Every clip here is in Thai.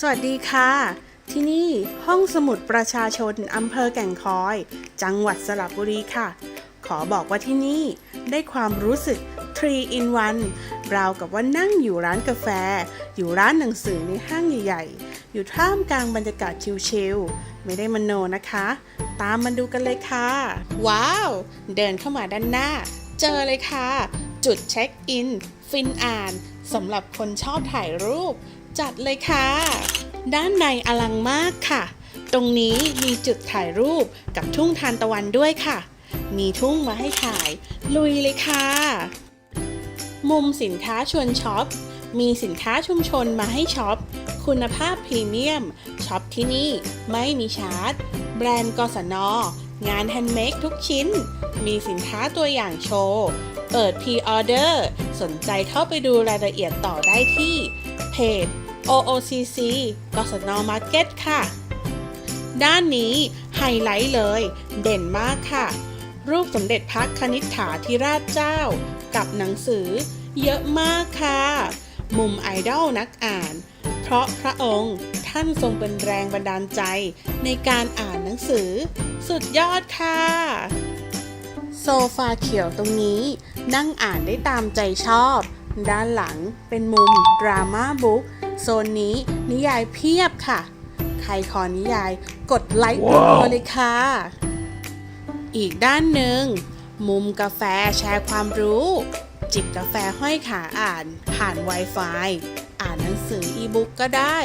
สวัสดีค่ะ ที่นี่ห้องสมุดประชาชนอำเภอแก่งคอย จังหวัดสระบุรีค่ะ ขอบอกว่าที่นี่ได้ความรู้สึก 3 in 1ราวกับว่านั่งอยู่ร้านกาแฟ อยู่ร้านหนังสือในห้างใหญ่ๆ อยู่ท่ามกลางบรรยากาศชิลๆ ไม่ได้มโนนะคะ ตามมาดูกันเลยค่ะ ว้าว เดินเข้ามาด้านหน้า เจอเลยค่ะ จุดเช็คอิน ฟินอ่านสำหรับคนชอบถ่ายรูป จัดเลยค่ะ ด้านในอลังมากค่ะ ตรงนี้มีจุดถ่ายรูปกับทุ่งทานตะวันด้วยค่ะ มีทุ่งมาให้ถ่าย ลุยเลยค่ะ มุมสินค้าชวนช็อป มีสินค้าชุมชนมาให้ช็อป คุณภาพพรีเมียม ช็อปที่นี่ไม่มีชาร์จ แบรนด์กศนงานแฮนด์เมดทุกชิ้น มีสินค้าตัวอย่างโชว์ เปิดพรีออเดอร์สนใจเข้าไปดูรายละเอียดต่อได้ที่เพจ OOCC กศน Market ค่ะ ด้านนี้ไฮไลท์เลย เด่นมากค่ะ รูปสมเด็จพระคณิษฐาธิราชเจ้า กับหนังสือ เยอะมากค่ะ มุมไอดอลนักอ่าน เพราะพระองค์ท่านทรงเป็นแรงบันดาลใจในการอ่านหนังสือ สุดยอดค่ะ โซฟาเขียวตรงนี้ นั่งอ่านได้ตามใจชอบ ด้านหลังเป็นมุมดราม่าบุ๊กโซนนี้นิยายเพียบค่ะ ใครขอนิยายกดไลค์รัวๆเลยค่ะ อีกด้านหนึ่ง มุมกาแฟแชร์ความรู้ จิบกาแฟห้อยขาอ่าน ผ่าน Wi-Fi อ่านหนังสืออีบุ๊กก็ได้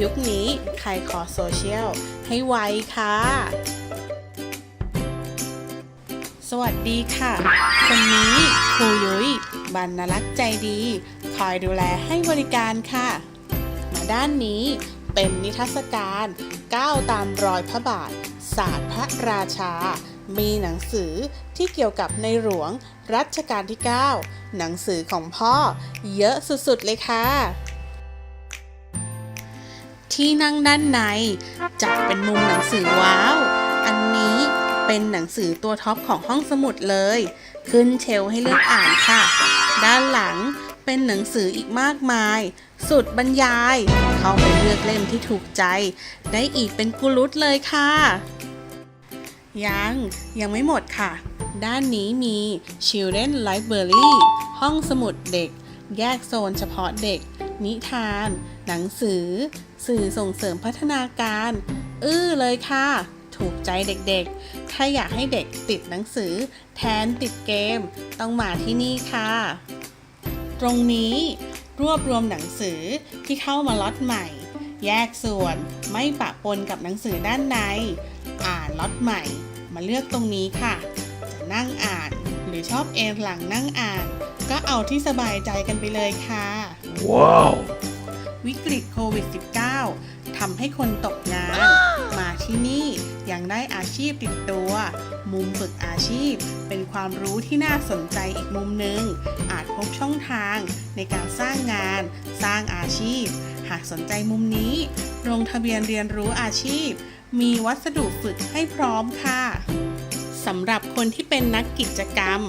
ยุคนี้ใครขอโซเชียลให้ไวค่ะ สวัสดีค่ะ คนนี้ครูยุ้ยบรรลักษ์ใจดี คอยดูแลให้บริการค่ะ มาด้านนี้เป็นนิทรรศการก้าวตามรอยพระบาท ศาสตร์พระราชา มีหนังสือที่เกี่ยวกับในหลวงรัชกาลที่ 9 หนังสือของพ่อเยอะสุดๆเลยค่ะ ที่นั่งด้านในจะเป็นมุมหนังสือว้าว เป็นหนังสือตัวท็อปของห้องสมุดเลย ขึ้นเชลให้เลือกอ่านค่ะ ด้านหลังเป็นหนังสืออีกมากมาย สุดบรรยาย เข้าไปเลือกเล่มที่ถูกใจ ได้อีกเป็นกุลุตเลยค่ะ ยังยังไม่หมดค่ะ ด้านนี้มี Children Library ห้องสมุดเด็ก แยกโซนเฉพาะเด็ก นิทาน หนังสือ สื่อส่งเสริมพัฒนาการ อื้อเลยค่ะ ถูกใจเด็กๆ ถ้าอยากให้เด็กติดหนังสือ แทนติดเกม ต้องมาที่นี่ค่ะ ตรงนี้รวบรวมหนังสือที่เข้ามาล็อตใหม่ แยกส่วนไม่ปะปนกับหนังสือด้านใน อ่านล็อตใหม่ มาเลือกตรงนี้ค่ะ จะนั่งอ่านหรือชอบเอนหลังนั่งอ่าน ก็เอาที่สบายใจกันไปเลยค่ะ Wow. วิกฤตโควิด -19 ทำให้คนตกงานมา ที่นี่ยังได้อาชีพติดตัว มุมฝึกอาชีพ เป็นความรู้ที่น่าสนใจอีกมุมหนึ่ง อาจพบช่องทางในการสร้างงาน สร้างอาชีพ หากสนใจมุมนี้ ลงทะเบียนเรียนรู้อาชีพ มีวัสดุฝึกให้พร้อมค่ะสำหรับคนที่เป็นนักกิจกรรม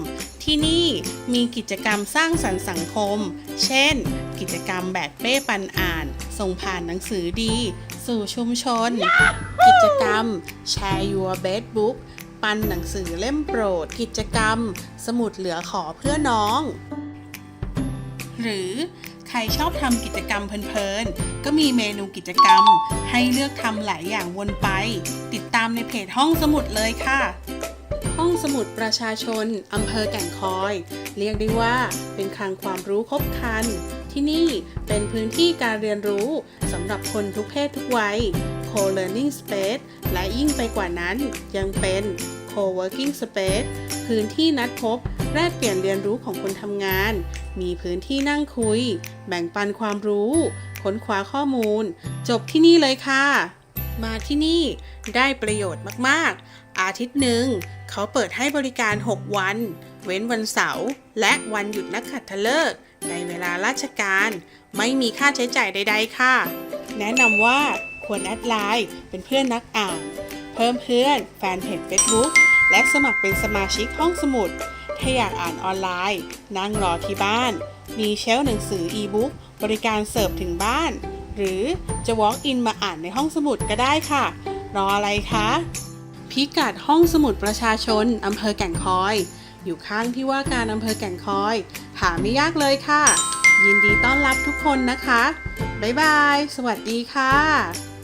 ที่นี่มีกิจกรรมสร้างสรรค์สังคม เช่น กิจกรรมแบกเป้ปันอ่าน ส่งผ่านหนังสือดี สู่ชุมชน กิจกรรม แชร์ your best book ปันหนังสือเล่มโปรด กิจกรรม สมุดเหลือขอเพื่อน้อง หรือใครชอบทำกิจกรรมเพลินๆ ก็มีเมนูกิจกรรม ให้เลือกทำหลายอย่างวนไป ติดตามในเพจห้องสมุดเลยค่ะ ห้องสมุดประชาชนอำเภอแก่งคอย เรียกได้ว่าเป็นคลังความรู้ครบครัน ที่นี่เป็นพื้นที่การเรียนรู้สำหรับคนทุกเพศทุกวัย Co-learning space และยิ่งไปกว่านั้นยังเป็น Co-working space พื้นที่นัดพบแลกเปลี่ยนเรียนรู้ของคนทำงาน มีพื้นที่นั่งคุย แบ่งปันความรู้ ค้นคว้าข้อมูล จบที่นี่เลยค่ะ มาที่นี่ได้ประโยชน์มาก ๆ อาทิตย์หนึ่ง เขาเปิดให้บริการ 6 วัน เว้นวันเสาร์และวันหยุดนักขัตฤกษ์ ในเวลาราชการ ไม่มีค่าใช้จ่ายใด ๆ ค่ะ แนะนำว่าควรแอดไลน์เป็นเพื่อนนักอ่าน เพิ่มเพื่อนแฟนเพจ Facebook และสมัครเป็นสมาชิกห้องสมุด ถ้าอยากอ่านออนไลน์ นั่งรอที่บ้าน มีเชลหนังสืออีบุ๊กบริการเสิร์ฟถึงบ้าน หรือจะ walk in มาอ่านในห้องสมุดก็ได้ค่ะ รออะไรคะ พิกัดห้องสมุดประชาชนอำเภอแก่งคอย อยู่ข้างที่ว่าการอำเภอแก่งคอย หาไม่ยากเลยค่ะ ยินดีต้อนรับทุกคนนะคะ บ๊ายบาย สวัสดีค่ะ